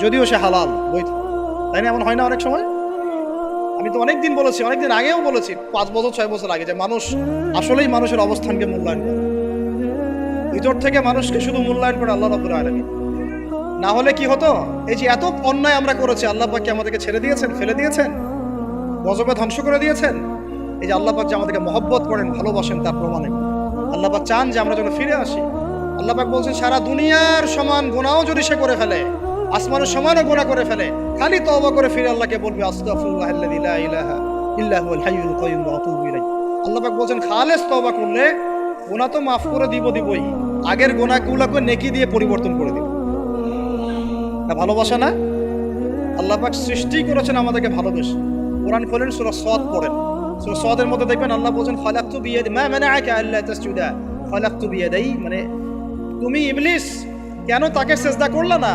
যদিও সে হালাল, বৈধ। তাই না, এমন হয় না অনেক সময়? আমি তো অনেকদিন বলেছি, অনেকদিন আগেও বলেছি, পাঁচ বছর, ছয় বছর আগে, যে মানুষ আসলেই মানুষের অবস্থানকে মূল্যায়ন করে। ভিতর থেকে মানুষকে শুধু মূল্যায়ন করে আল্লাহ রব্বুল আলামিন। না হলে কি হতো? এই যে এত অন্যায় আমরা করেছি, আল্লাহ পাক কি আমাদেরকে ছেড়ে দিয়েছেন, ফেলে দিয়েছেন? গজবে ধ্বংস করে দিয়েছেন? এই যে আল্লাহ পাক যে আমাদেরকে মহব্বত করেন, ভালোবাসেন, তার প্রমাণে। আল্লাহ পাক চান যে আমরা যেন ফিরে আসি। আল্লাহ পাক বলছেন, সারা দুনিয়ার সমান গুণাও যদি সে করে ফেলে আসমানের সমানও গুণা করে ফেলে। খালি তওবা করে ফিরে আল্লাহকে বলবে আল্লাহ খালেস করলে গুনাহ তো মাফ করে দিব দিবই। আগের গুনাহগুলোকে নেকি দিয়ে পরিবর্তন করে দিব। ভালোবাসা না? আল্লাহ সৃষ্টি করেছেন আমাদেরকে ভালোবেসে। কোরআন খোলেন, সূরা সদ পড়েন। সদের মধ্যে দেখবেন আল্লাহ বলছেন খালাকতু বিয়াদি মা মানাআকা আল্লা তাসজুদা। খালাকতু বিয়াদাই মানে তুমি ইবলিস, কেন তাকে সেজদা করলা না?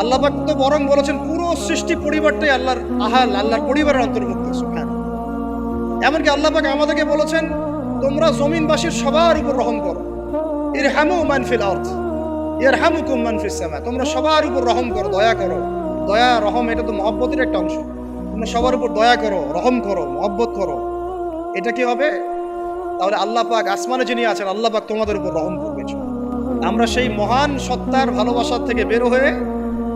আল্লাহ পাক তো বরং বলেছেন, পুরো সৃষ্টি পরিবারটাই আল্লাহর আহাল, আল্লাহর পরিবারের অন্তর্ভুক্ত এমনকি আল্লাহবাক আমাদেরকে বলেছেন, তোমরা জমিনবাসীর সবার উপর রহম করো। ইরহামু মান ফিল আরদ, ইরহামুকুম মান ফিস সামা, তোমরা সবার উপর রহম করো, দয়া করো। দয়া, রহম এটা তো মহব্বতের একটা অংশ। তোমরা সবার উপর দয়া করো, রহম করো, মহব্বত করো। এটা কি হবে? তাহলে আল্লাহ পাক আসমানে যিনি আছেন, আল্লাহ পাক তোমাদের উপর রহম করবে। আমরা সেই মহান সত্তার ভালোবাসার থেকে বের হয়ে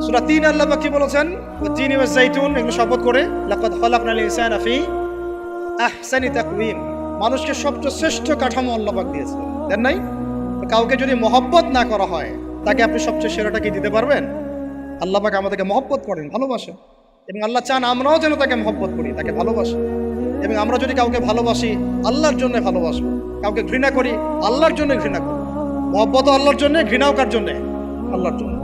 সূরা তিন আল্লাহ কি বলেছেন? তিন জাইতুন, এগুলো শপথ করে, লাকাদ খালাকনাল ইনসানা ফি আহসানি তাকওয়িম। মানুষকে সবচেয়ে শ্রেষ্ঠ কাঠামো আল্লাহ পাক দিয়েছে। দেন নাই? কাউকে যদি মহব্বত না করা হয়, তাকে আপনি সবচেয়ে সেরাটা কি দিতে পারবেন? আল্লাহ পাক আমাদেরকে মহব্বত করেন ভালোবাসেন এবং আল্লাহ চান আমরাও যেন তাকে মহব্বত করি, তাকে ভালোবাসি। এবং আমরা যদি কাউকে ভালোবাসি, আল্লাহর জন্য ভালোবাসবো। কাউকে ঘৃণা করি, আল্লাহর জন্য ঘৃণা করি। মহব্বত আল্লাহর জন্য, ঘৃণাও কার জন্য? আল্লাহর জন্য।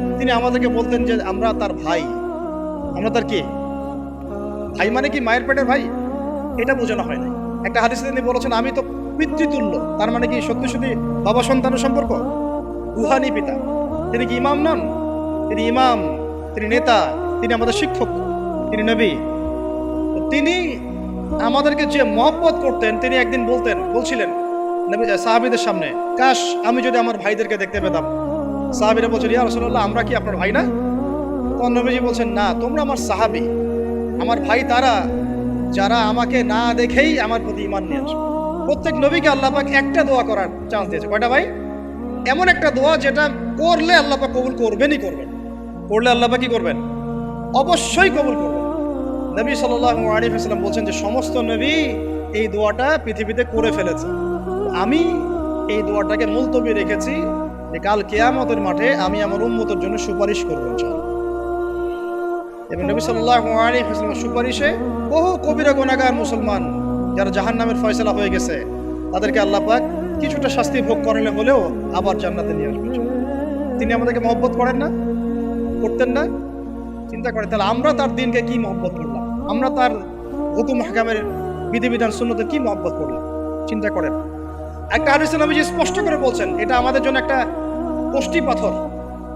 তিনি আমাদেরকে বলতেন যে আমরা তার ভাই। আমরা তার কি? ভাই মানে কি মায়ের পেটের ভাই? এটা বোঝানো হয় না একটা হাদিসে তিনি বলেছেন, আমি তো পিতৃতুল্য। তার মানে কি সত্যি সত্যি বাবা সন্তানের সম্পর্ক? রুহানি পিতা। তিনি কি ইমাম নন? তিনি ইমাম, তিনি নেতা, তিনি আমাদের শিক্ষক, তিনি নবী। তিনি আমাদেরকে যে মহব্বত করতেন, তিনি একদিন বলতেন, বলছিলেন, নবী, সাহাবিদের সামনে, কাশ, আমি যদি আমার ভাইদেরকে দেখতে পেতাম সাহাবিরা বলছেন, ইয়া রসুল্লাহ আমরা কি আপনার ভাই না? তখন নবীজি বলছেন, না, তোমরা আমার সাহাবি। আমার ভাই তারা, যারা আমাকে না দেখেই আমার প্রতি ইমান নিয়ে আসবে প্রত্যেক নবীকে আল্লাহ পাক একটা দোয়া করার চান্স দিয়েছে। কয়টা ভাই? এমন একটা দোয়া যেটা করলে আল্লাহ পাক কবুল করবেনই করবেন। করলে আল্লাহ পাক কি করবেন? অবশ্যই কবুল করবেন। নবী সাল্লাল্লাহু আলাইহি ওয়াসাল্লাম বলছেন যে, সমস্ত নবী এই দোয়াটা পৃথিবীতে করে ফেলেছে। আমি এই দোয়াটাকে মুলতবি রেখেছি যে কাল কেয়ামতের মাঠে আমি আমার উম্মতের জন্য সুপারিশ করব এবং নবী ওয়াসাল্লামের সুপারিশে বহু কবিরা, গুনাহগার, মুসলমান যারা জাহান্নামের ফয়সালা হয়ে গেছে, তাদেরকে আল্লাহ পাক কিছুটা শাস্তি ভোগ করালে হলেও আবার জান্নাতে নিয়ে আসবেন তিনি আমাদেরকে মহব্বত করেন না, করতেন না। চিন্তা করেন, তাহলে আমরা তার দিনকে কি মহব্বত করলাম? আমরা তার হুকুম হাকামের বিধিবিধান শূন্যতে কি মহব্বত করলাম? চিন্তা করেন। একটা হাদিসে নবীজি স্পষ্ট করে বলছেন, এটা আমাদের জন্য একটা কোষ্টি পাথর।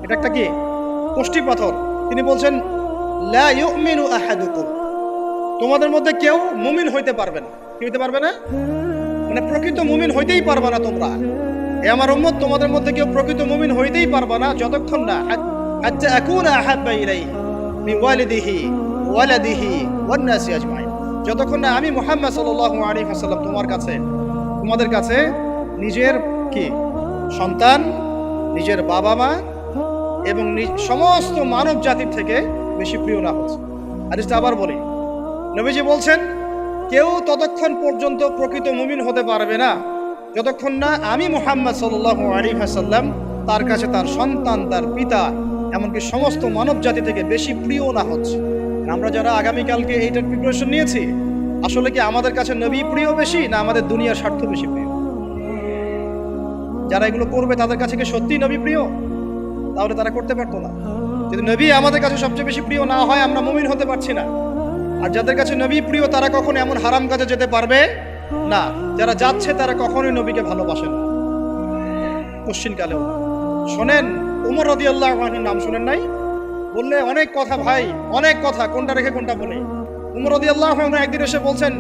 এটা একটা কি? কোষ্টি পাথর। তিনি বলছেন তোমাদের মধ্যে কেউ মুমিন হইতে পারবে না। কি হইতে পারবে না? মানে প্রকৃত মুমিন হইতেই পারবে না তোমরা। এ আমার উম্মত, তোমাদের মধ্যে কেউ প্রকৃত মুমিন হইতেই পারবে না, যতক্ষণ না হাত্তা আকুনা আহাব্বা ইলাইহি মিন ওয়ালিদিহি, ওয়ালাদিহি ওয়ান নাসি আজমাইন। যতক্ষণ না আমি মুহাম্মদ সাল্লাল্লাহু আলাইহি ওয়াসাল্লাম তোমার কাছে, তোমাদের কাছে নিজের কি? সন্তান নিজের বাবা মা এবং সমস্ত মানব জাতির থেকে বেশি প্রিয় না হচ্ছে। হাদিসটা আবার বলি। নবীজি বলছেন, কেউ ততক্ষণ পর্যন্ত প্রকৃত মুমিন হতে পারবে না, যতক্ষণ না আমি মোহাম্মদ সাল্লাল্লাহু আলাইহি ওয়াসাল্লাম তার কাছে তার সন্তান, তার পিতা, এমনকি সমস্ত মানব জাতি থেকে বেশি প্রিয় না হচ্ছে। আমরা যারা আগামীকালকে এইটার প্রিপারেশন নিয়েছি, আসলে কি আমাদের কাছে নবী প্রিয় বেশি না আমাদের দুনিয়ার স্বার্থ বেশি প্রিয়? যারা এগুলো করবে তাদের কাছে কি সত্যি নবী প্রিয়? তাহলে তারা করতে পারতো না। যদি নবী আমাদের কাছে সবচেয়ে বেশি প্রিয় না হয়, আমরা মুমিন হতে পারছি না। আর যাদের কাছে নবী প্রিয়, তারা কখনো এমন হারাম কাজে যেতে পারবে না। যারা যাচ্ছে, তারা কখনোই নবীকে ভালোবাসেন না। কালেও। শোনেন, উমর রদি আল্লাহ নাম শোনেন নাই? বললে অনেক কথা ভাই, অনেক কথা, কোনটা রেখে কোনটা বলে। উমর রদি আল্লাহ একদিন এসে বলছেন,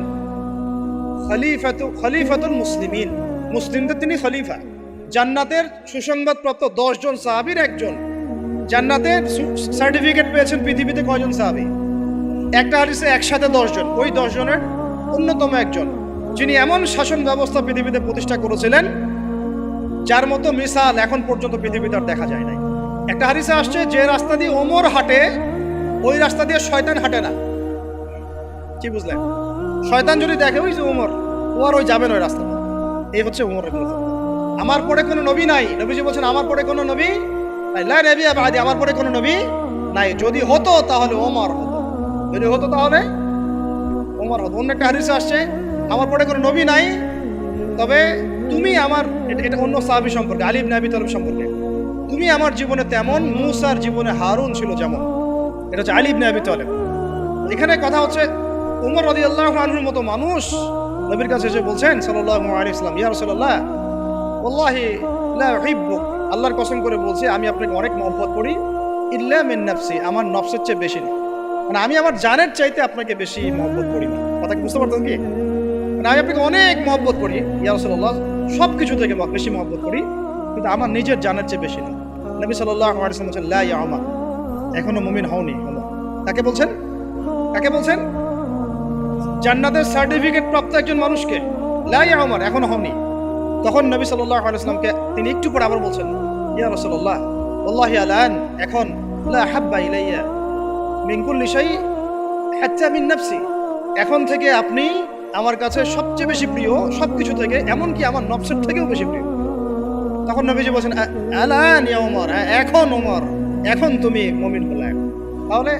খলিফাতু, খলিফাতুল মুসলিমিন। মুসলিমদের তিনি খলিফা। জান্নাতের সুসংবাদপ্রাপ্ত দশজন সাহাবীর একজন। জান্নাতের সার্টিফিকেট পেয়েছেন পৃথিবীতে কয়জন সাহাবী? একটা হারিসে একসাথে দশজন। ওই দশজনের অন্যতম একজন, যিনি এমন শাসন ব্যবস্থা পৃথিবীতে প্রতিষ্ঠা করেছিলেন, যার মতো মিসাল এখন পর্যন্ত পৃথিবীতে আর দেখা যায় নাই। একটা হারিসে আসছে, যে রাস্তা দিয়ে ওমর হাঁটে, ওই রাস্তা দিয়ে শয়তান হাঁটে না। কি বুঝলেন? শয়তান যদি দেখে, ওই যে ওমর, ও আর ওই যাবেন ওই রাস্তা এই হচ্ছে ওমর ইবনুল খাত্তাব। আমার পরে কোনো নবী নাই। নবীজি বলছেন, আমার পরে কোনো নবী নবী আবাদি আমার পরে কোনো নবী নাই। যদি হতো তাহলে ওমর হতো। যদি হতো তাহলে ওমর হতো। অন্য একটা হাদিসে আসছে, আমার পরে কোনো নবী নাই, তবে তুমি আমার এটা- অন্য সাহাবী সম্পর্কে আলিব নাবি তলব সম্পর্কে। তুমি আমার জীবনে তেমন, মুসার জীবনে হারুন ছিল যেমন। এটা হচ্ছে আলিব নাবি তলেব। এখানে কথা হচ্ছে উমর রদি আল্লাহ আনহুর মতো মানুষ নবীর কাছে এসে বলছেন, সাল্লাল্লাহু আলাইহি ইসলাম ইয়া লা উহিব্বুক আল্লাহর কসম করে বলছি, আমি আপনাকে অনেক মহব্বত করি। ইল্লা মিন নাফসি, আমার নফসের চেয়ে বেশি মানে আমি আমার জানের চাইতে আপনাকে বেশি মহব্বত করি না। কথা বুঝতে পারতেন কি? মানে আমি আপনাকে অনেক মহব্বত করি। ইয়া রাসূলুল্লাহ সব কিছু থেকে বেশি মহব্বত করি, কিন্তু আমার নিজের জানের চেয়ে বেশি না। নবী ওয়াসাল্লাম বলছেন, লা ইয়া আমার এখনও মুমিন হওনি ওমর কাকে বলছেন? কাকে বলছেন? জান্নাতের সার্টিফিকেট প্রাপ্ত একজন মানুষকে। লাই আমার এখনও হয়নি তখন নবী সাল্লাহ তিনি একটু পরে আবার বলছেন ইয়া রসল্লাহ আল্লাহ আলান এখন হাব্বা ইলাইয়া মিন নাফসি এখন থেকে আপনি আমার কাছে সবচেয়ে বেশি প্রিয় সব কিছু থেকে এমনকি আমার নফসের থেকেও বেশি প্রিয়। তখন নবীজি বলছেন আলান ইয়া ওমর হ্যাঁ, এখন ওমর এখন তুমি মমিন হলে। তাহলে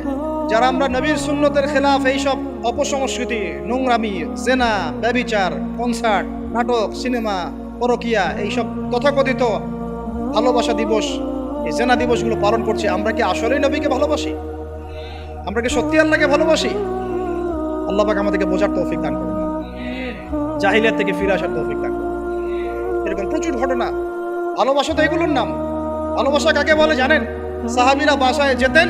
যারা আমরা নবীর সুন্নতের খেলাফ এইসব অপসংস্কৃতি নোংরামি জেনা ব্যবিচার কনসার্ট নাটক সিনেমা পরকিয়া, এইসব তথাকথিত ভালোবাসা দিবস, এই জেনা দিবসগুলো পালন করছি। আমরা কি আসলেই নবীকে ভালোবাসি? আমরা কি সত্যি আল্লাহকে ভালোবাসি? আল্লাহ পাক আমাদেরকে বোঝার তৌফিক দান করুন। জাহিলিয়াত থেকে ফিরে আসার তৌফিক দান করুন। এরকম প্রচুর ঘটনা। ভালোবাসা তো এগুলোর নাম। ভালোবাসা কাকে বলে জানেন? সাহাবিরা বাসায় যেতেন,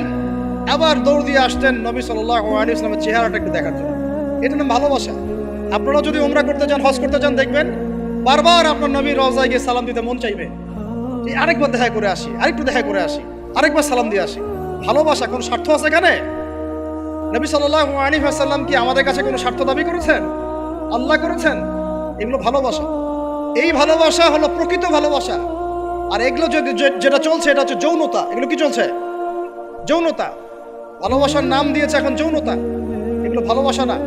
আবার দৌড় দিয়ে আসতেন নবী আলাইহি ইসলামের চেহারাটা একটু দেখার জন্য। এটা নাম ভালোবাসা। আপনারা যদি ওমরা করতে চান, হজ করতে চান, দেখবেন বারবার আপনার নবীর রওজায় গিয়ে সালাম দিতে মন চাইবে? আরেকবার দেখা করে আসি, আরেকটু দেখা করে আসি, আরেকবার সালাম দিয়ে আসি। ভালোবাসা কোন স্বার্থ আছে এখানে? নবী সাল্লাল্লাহু আলাইহি ওয়াসাল্লাম কি আমাদের কাছে কোনো স্বার্থ দাবি করেছেন? আল্লাহ করেছেন? এগুলো ভালোবাসা। এই ভালোবাসা হলো প্রকৃত ভালোবাসা। আর এগুলো যদি যেটা চলছে, এটা হচ্ছে যৌনতা। এগুলো কি চলছে? যৌনতা। ভালোবাসার নাম দিয়েছে এখন যৌনতা। এগুলো ভালোবাসা না।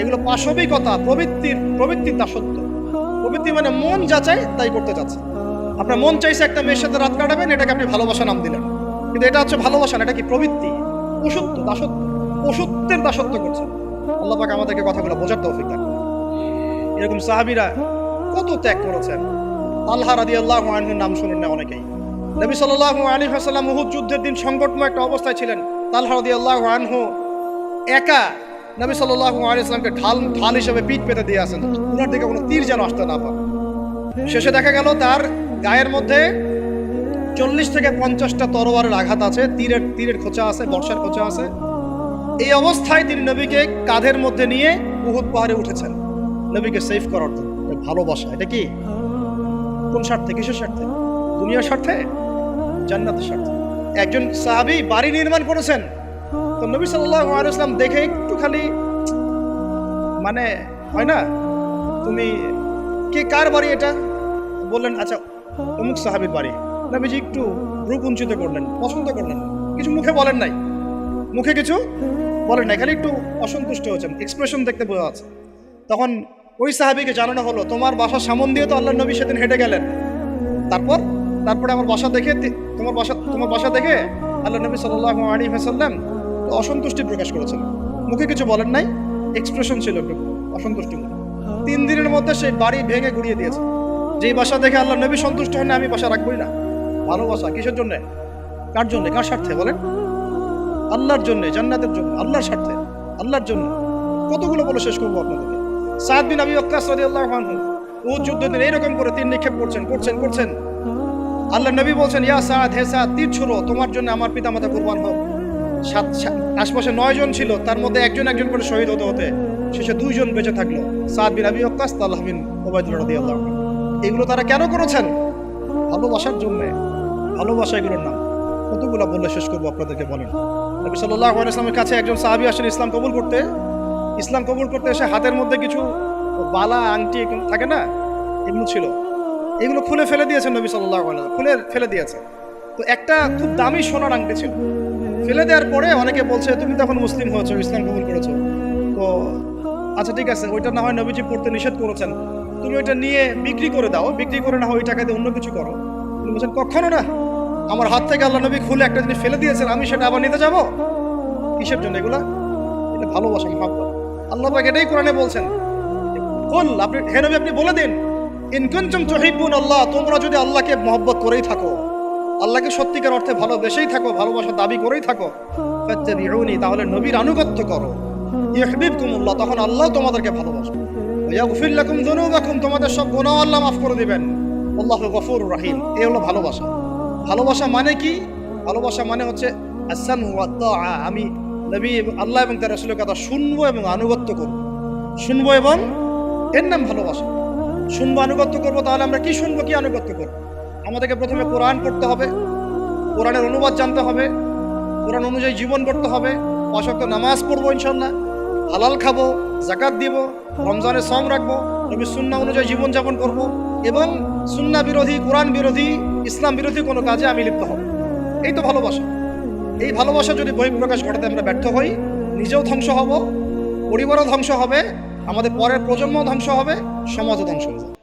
এগুলো পাশবিকতা, প্রবৃত্তির প্রবৃত্তির দাসত্ব। প্রবৃত্তি মানে মন যা চায় তাই করতে চাচ্ছে। আপনার মন চাইছে একটা মেয়ের সাথে রাত কাটাবেন, এটাকে আপনি ভালোবাসা নাম দিলেন। কিন্তু এটা হচ্ছে ভালোবাসা এটা কি প্রবৃত্তি? পশুত্ব দাসত্ব। পশুত্বের দাসত্ব করছে আল্লাহ পাক আমাদেরকে কথাগুলো বোঝার তৌফিক দান এরকম সাহাবিরা কত ত্যাগ করেছেন। আল্লাহ রাদি আল্লাহ আনহুর নাম শুনেন না অনেকেই। নবী সাল্লাল্লাহু আলাইহি ওয়াসাল্লাম উহুদ যুদ্ধের দিন সংকটময় একটা অবস্থায় ছিলেন। তালহা রাদি আল্লাহ আনহু একা নবী সাল্লাল্লাহু আলাইহি ওয়াসাল্লামকে ঢাল ঢাল হিসেবে পিঠ পেতে দিয়ে আসেন। উনার দিকে কোনো তীর যেন আসতে না পারে। শেষে দেখা গেল তার গায়ের মধ্যে চল্লিশ থেকে পঞ্চাশটা তরোয়ারের আঘাত আছে, তীরের তীরের খোঁচা আছে, বর্ষার খোঁচা আছে। এই অবস্থায় তিনি নবীকে কাঁধের মধ্যে নিয়ে উহুদ পাহাড়ে উঠেছেন। নবীকে সেফ করার জন্য। ভালোবাসা। এটা কি? কোন স্বার্থে? কিসের স্বার্থে? দুনিয়ার স্বার্থে? জান্নাতের স্বার্থে? একজন সাহাবী বাড়ি নির্মাণ করেছেন। তো নবী সাল্লাল্লাহু আলাইহি ওয়াসাল্লাম দেখে একটু খালি মানে হয় না? তুমি কে কার বাড়ি এটা? বললেন আচ্ছা অমুক সাহাবীর বাড়ি। নবীজি একটু রূপ উঞ্চিত করলেন, পছন্দ করলেন। কিছু মুখে বলেন নাই। মুখে কিছু বলেন নাই, খালি একটু অসন্তুষ্ট হয়েছেন। এক্সপ্রেশন দেখতে বোঝা যাচ্ছে। তখন ওই সাহাবিকে জানানো হলো, তোমার বাসার সামন দিয়ে তো আল্লাহ নবী সেদিন হেঁটে গেলেন। তারপর, তারপরে আমার বাসা দেখে তোমার বাসা তোমার বাসা দেখে আল্লাহ নবী সাল্লাল্লাহু আলাইহি ওয়াসাল্লাম অসন্তুষ্টি প্রকাশ করেছেন মুখে কিছু বলেন নাই এক্সপ্রেশন ছিল একটু অসন্তুষ্টি তিন দিনের মধ্যে সেই বাড়ি ভেঙে গুড়িয়ে দিয়েছে। যেই বাসা দেখে আল্লাহ নবী সন্তুষ্ট হন আমি বাসা রাখবই না। ভালোবাসা কিসের জন্য? কার জন্য? কার স্বার্থে বলেন? আল্লাহর জন্য, জান্নাতের জন্য, আল্লাহর স্বার্থে, আল্লাহর জন্য। কতগুলো বলে শেষ করব আপনাদেরকে? সাদ বিন আবি ওয়াক্কাস রাদিয়াল্লাহু আনহু, উহুদ যুদ্ধের দিন এইরকম করে তীর নিক্ষেপ করছেন করছেন করছেন। আল্লাহ নবী বলছেন, ইয়া সাদ, হে সাদ, তীর ছুড়ো, তোমার জন্য আমার পিতামাতা কুরবান হোক। সাত আশপাশে নয় জন ছিল, তার মধ্যে একজন একজন করে শহীদ হতে হতে শেষে দুইজন বেঁচে থাকল। সাদ বিন আবি ওয়াক্কাস তাল্লাহ ওবায়দুল্লাহ এগুলো তারা কেন করেছেন? ভালোবাসার জন্য। ভালোবাসা এগুলোর নাম। কতগুলো বললে শেষ করব আপনাদেরকে বলেন। নবী সাল্লাল্লাহু আলাইহি ওয়াসাল্লামের কাছে একজন সাহাবী আসেন ইসলাম কবুল করতে, ইসলাম কবুল করতে এসে হাতের মধ্যে কিছু বালা, আংটি থাকে না, এগুলো ছিল। এগুলো খুলে ফেলে দিয়েছেন নবী ওয়াসাল্লাম খুলে ফেলে দিয়েছে। তো একটা খুব দামি সোনার আংটি ছিল। ফেলে দেওয়ার পরে অনেকে বলছে, তুমি তো এখন মুসলিম হয়েছো, ইসলাম কবুল করেছ। তো আচ্ছা ঠিক আছে, ওইটা না হয় নবীজি পড়তে নিষেধ করেছেন। তুমি ওইটা নিয়ে বিক্রি করে দাও, বিক্রি করে না হয় ওই টাকা দিয়ে অন্য কিছু করো। তিনি বলছেন, কখনো না। আমার হাত থেকে আল্লাহ নবী খুলে একটা জিনিস ফেলে দিয়েছেন, আমি সেটা আবার নিতে যাব? কিসের জন্য এগুলা? এটা ভালোবাসা মহাব্বত। আল্লাহ পাক এটাই কোরআনে বলছেন। বল আপনি, হে নবী, আপনি বলে দিন ইনকুনতুম তুহিব্বুন আল্লাহ তোমরা যদি আল্লাহকে মহব্বত করেই থাকো। আল্লাহকে সত্যিকার অর্থে ভালোবেসেই থাকো, ভালোবাসা দাবি করেই থাকো। তাহলে নবীর আনুগত্য করো। ইউহিব্বুকুমুল্লাহ, তখন আল্লাহ তোমাদেরকে ভালোবাসবে। তোমাদের সব গুনাহ আল্লাহ মাফ করে দিবেন। আল্লাহু গফুরুর রহিম এই হলো ভালোবাসা। ভালোবাসা মানে কি? ভালোবাসা মানে হচ্ছে আমি নবী আল্লাহ এবং তার রাসূলের কথা শুনব এবং আনুগত্য করব। শুনব এবং এর নাম ভালোবাসা। শুনব, আনুগত্য করব, তাহলে আমরা কি শুনব, কি আনুগত্য করব? আমাদেরকে প্রথমে কোরআন পড়তে হবে, কোরআনের অনুবাদ জানতে হবে, কোরআন অনুযায়ী জীবন করতে হবে অসক্ত নামাজ পড়ব ইনশাল্লাহ হালাল খাব জাকাত দিব, রমজানের সম রাখব, নবী সুন্না অনুযায়ী জীবনযাপন করব এবং সুন্না বিরোধী, কোরআন বিরোধী, ইসলাম বিরোধী কোনো কাজে আমি লিপ্ত হব এই তো ভালোবাসা। এই ভালোবাসা যদি বহিঃপ্রকাশ ঘটাতে আমরা ব্যর্থ হই, নিজেও ধ্বংস হব, পরিবারও ধ্বংস হবে, আমাদের পরের প্রজন্ম ধ্বংস হবে, সমাজও ধ্বংস যাবে।